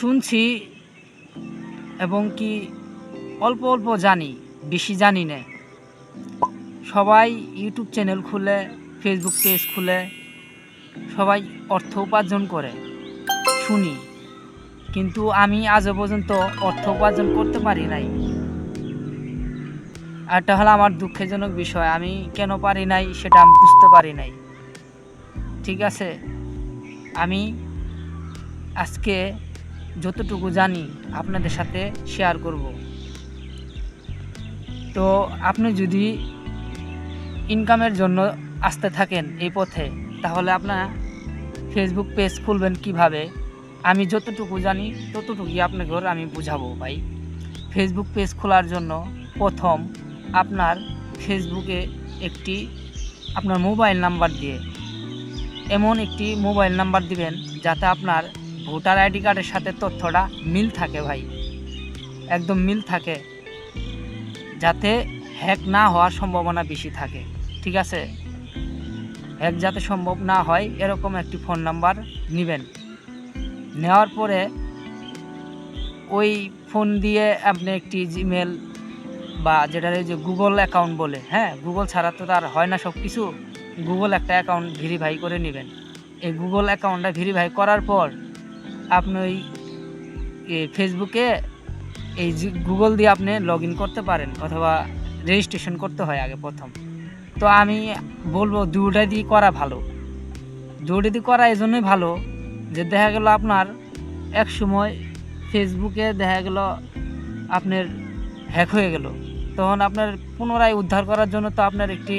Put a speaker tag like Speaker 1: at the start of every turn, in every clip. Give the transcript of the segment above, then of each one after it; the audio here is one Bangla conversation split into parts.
Speaker 1: শুনছি এবং কি অল্প অল্প জানি, বেশি জানি না। সবাই ইউটিউব চ্যানেল খুলে, ফেসবুক পেজ খুলে, সবাই অর্থ উপার্জন করে, শুনি। কিন্তু আমি আজও পর্যন্ত অর্থ উপার্জন করতে পারি নাই। এটা হলো আমার দুঃখজনক বিষয়। আমি কেন পারি নাই সেটা আমি বুঝতে পারি নাই। ঠিক আছে? আমি আজকে যতটুকু জানি আপনাদের সাথে শেয়ার করব। তো আপনি যদি ইনকামের জন্য আসতে থাকেন এই পথে, তাহলে আপনার ফেসবুক পেজ খুলবেন কীভাবে? আমি যতটুকু জানি, ততটুকুই আপনাকে আমি বুঝাবো ভাই। ফেসবুক পেজ খোলার জন্য প্রথম আপনার ফেসবুকে একটি আপনার মোবাইল নাম্বার দিয়ে, এমন একটি মোবাইল নাম্বার দিবেন যাতে আপনার ভোটার আইডি কার্ডের সাথে তথ্যটা মিল থাকে ভাই। একদম মিল থাকে। যাতে হ্যাক না হওয়ার সম্ভাবনা বেশি থাকে, ঠিক আছে? হ্যাক যাতে সম্ভব না হয়, এরকম একটি ফোন নাম্বার নেবেন। নেওয়ার পরে ওই ফোন দিয়ে আপনি একটি জিমেল বা যেটা যে গুগল অ্যাকাউন্ট বলে হ্যাঁ? গুগল ছাড়া তো তার হয় না সব কিছু গুগল একটা অ্যাকাউন্ট ভেরিফাই করে নেবেন। এই গুগল অ্যাকাউন্টটা ভেরিফাই করার পর আপনি ওই ফেসবুকে এই গুগল দিয়ে আপনি লগ করতে পারেন অথবা রেজিস্ট্রেশন করতে হয় আগে প্রথম। তো আমি বলব দুটা দিয়ে করা ভালো। দুটা দিয়ে করা এই জন্যই ভালো যে দেখা গেল আপনার এক সময় ফেসবুকে দেখা গেল আপনার হ্যাক হয়ে গেল। তখন আপনার পুনরায় উদ্ধার করার জন্য তো আপনার একটি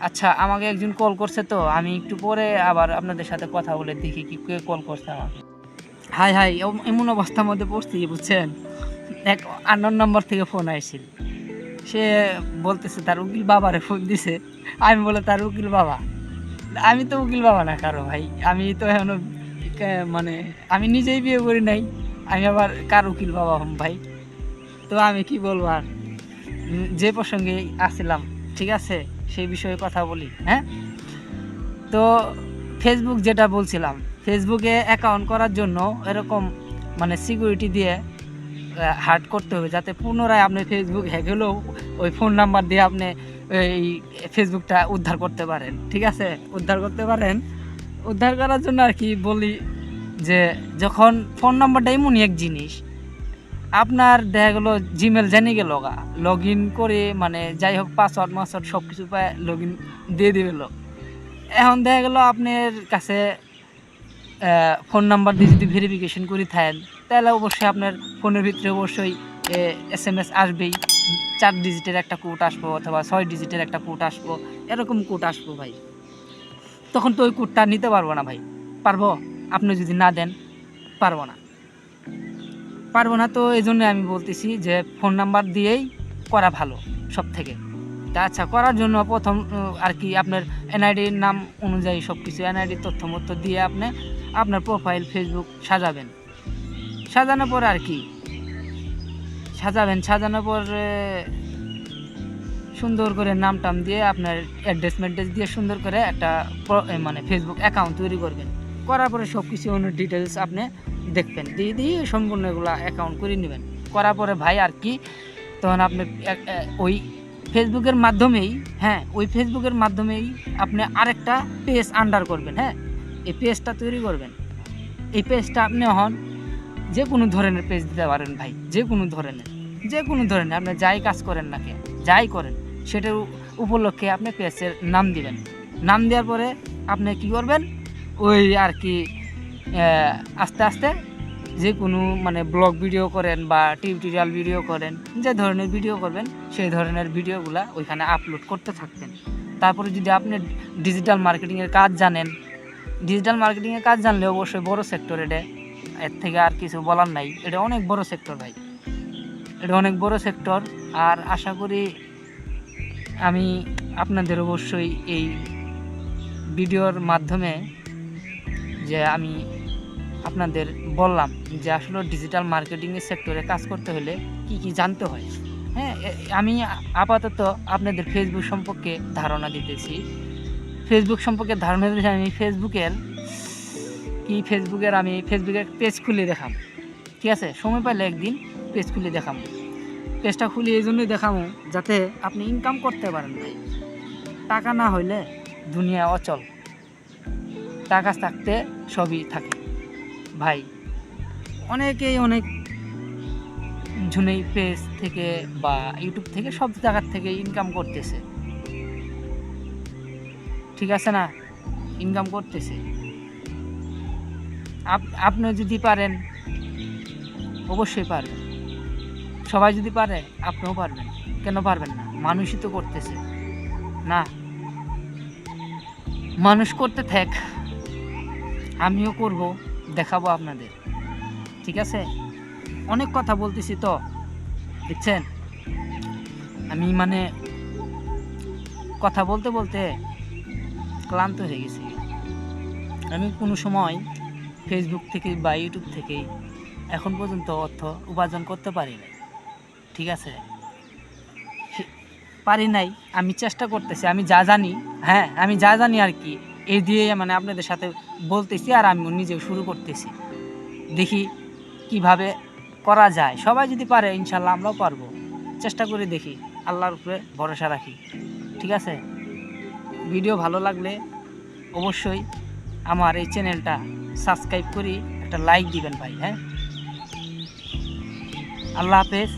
Speaker 1: আচ্ছা আমাকে একজন কল করছে তো, আমি একটু পরে আবার আপনাদের সাথে কথা বলে দেখি কি, কে কল করছে আমাকে। হাই হাই, এম- এমন অবস্থার মধ্যে পড়ছি, বুঝছেন? এক আন্নার নম্বর থেকে ফোন আইছিল। সে বলতেছে, তার উকিল বাবারে ফোন দিছে। আমি বলে, তার উকিল বাবা? আমি তো উকিল বাবা না কারও ভাই। আমি তো এখনও মানে আমি নিজেই বিয়ে করি নাই। আমি আবার কার উকিল বাবা হম ভাই? তো আমি কি বলব আর? যে প্রসঙ্গে আসছিলাম ঠিক আছে? সেই বিষয়ে কথা বলি হ্যাঁ? তো ফেসবুক যেটা বলছিলাম ফেসবুকে অ্যাকাউন্ট করার জন্য এরকম মানে সিকিউরিটি দিয়ে হার্ড করতে হবে যাতে পুনরায় আপনি ফেসবুক হ্যাক ওই ফোন নাম্বার দিয়ে আপনি এই ফেসবুকটা উদ্ধার করতে পারেন, ঠিক আছে? উদ্ধার করতে পারেন। উদ্ধার করার জন্য আর কি বলি যে, যখন ফোন নাম্বারটা এমনই এক জিনিস আপনার দেখা গেলো জিমেল জেনে গেল লগ ইন করে মানে যাই হোক পাসওয়ার্ড মাসওয়ার্ড সব কিছু পায় লগ ইন দিয়ে দিবে লোক। এখন দেখা গেল, আপনার কাছে ফোন নাম্বার দিয়ে যদি ভেরিফিকেশন করে থাকেন, তাহলে অবশ্যই আপনার ফোনের ভিতরে অবশ্যই এস এম এস আসবেই। চার ডিজিটের একটা কোড আসব অথবা ছয় ডিজিটের একটা কোড আসব, এরকম কোড আসব ভাই। তখন তো ওই কোডটা নিতে পারব না ভাই। পারব? আপনি যদি না দেন, পারব না। পারব না তো এই জন্য আমি বলতেছি যে ফোন নাম্বার দিয়েই করা ভালো সব থেকে তা আচ্ছা করার জন্য প্রথম আর কি আপনার এনআইডির নাম অনুযায়ী সব কিছু এনআইডির তথ্য মতো দিয়ে আপনি আপনার প্রোফাইল ফেসবুক সাজাবেন। সাজানোর পর আর কি? সাজাবেন, সাজানোর পর সুন্দর করে নাম টাম দিয়ে আপনার অ্যাড্রেস ম্যাড্রেস দিয়ে সুন্দর করে একটা মানে ফেসবুক অ্যাকাউন্ট তৈরি করবেন। করার পরে সব কিছু ডিটেলস আপনি দেখবেন, দিয়ে দিয়ে সম্পূর্ণ এগুলো অ্যাকাউন্ট করে নেবেন। করার পরে ভাই আর কি, তখন আপনি ওই ফেসবুকের মাধ্যমেই হ্যাঁ ওই ফেসবুকের মাধ্যমেই আপনি আরেকটা পেজ আন্ডার করবেন হ্যাঁ এই পেজটা তৈরি করবেন। এই পেজটা আপনি হন যে কোনো ধরনের পেজ দিতে পারেন ভাই, যে কোনো ধরনের, যে কোনো ধরনের, আপনি যাই কাজ করেন না কে যাই করেন, সেটার উপলক্ষে আপনি পেজের নাম দিবেন। নাম দেওয়ার পরে আপনি কি করবেন? ওই আর কি আস্তে আস্তে যে কোনো মানে ব্লগ ভিডিও করেন বা টিউটোরিয়াল ভিডিও করেন, যে ধরনের ভিডিও করবেন, সেই ধরনের ভিডিওগুলো ওইখানে আপলোড করতে থাকবেন। তারপরে যদি আপনি ডিজিটাল মার্কেটিংয়ের কাজ জানেন, ডিজিটাল মার্কেটিংয়ের কাজ জানলে অবশ্যই বড় সেক্টর এটা, এর থেকে আর কিছু বলার নাই। এটা অনেক বড় সেক্টর ভাই। এটা অনেক বড় সেক্টর আর আশা করি আমি আপনাদের অবশ্যই এই ভিডিওর মাধ্যমে যে আমি আপনাদের বললাম যে আসলে ডিজিটাল মার্কেটিংয়ের সেক্টরে কাজ করতে হলে কি কি জানতে হয়। হ্যাঁ আমি আপাতত আপনাদের ফেসবুক সম্পর্কে ধারণা দিতেছি। ফেসবুক সম্পর্কে ধারণা দিতেছি আমি ফেসবুকের কি ফেসবুকের আমি ফেসবুকের পেজ খুলে দেখাম। ঠিক আছে? সময় পাইলে একদিন পেজ খুলে দেখাম। পেজটা খুলে এই জন্যই দেখামো যাতে আপনি ইনকাম করতে পারেন ভাই। টাকা না হইলে দুনিয়া অচল। টাকা থাকতে সবই থাকে। ভাই, অনেকেই অনেক জনেই পেজ থেকে বা ইউটিউব থেকে সব জায়গার থেকে ইনকাম করতেছে। ঠিক আছে না? ইনকাম করতেছে। আপ- আপনি যদি পারেন, অবশ্যই পারবেন। সবাই যদি পারে, আপনিও পারবেন। কেন পারবেন না? মানুষই তো করতেছে। না। মানুষ করতে থাক। আমিও করব। দেখাবো আপনাদের। ঠিক আছে? অনেক কথা বলতেছি তো, দেখছেন? আমি মানে কথা বলতে বলতে ক্লান্ত হয়ে গেছি। আমি কোনো সময় ফেসবুক থেকে বা ইউটিউব থেকে এখন পর্যন্ত অর্থ উপার্জন করতে পারি নাই। ঠিক আছে? পারি নাই, আমি চেষ্টা করতেছি, আমি যা জানি হ্যাঁ আমি যা জানি আর কি এই দিয়ে মানে আপনাদের সাথে বলতেছি আর আমি নিজেও শুরু করতেছি। দেখি কীভাবে করা যায়। সবাই যদি পারে, ইনশাল্লাহ আমরাও পারব। চেষ্টা করে দেখি। আল্লাহর উপরে ভরসা রাখি। ঠিক আছে? ভিডিও ভালো লাগলে অবশ্যই আমার এই চ্যানেলটা সাবস্ক্রাইব করি, একটা লাইক দিবেন ভাই হ্যাঁ? আল্লাহ হাফেজ।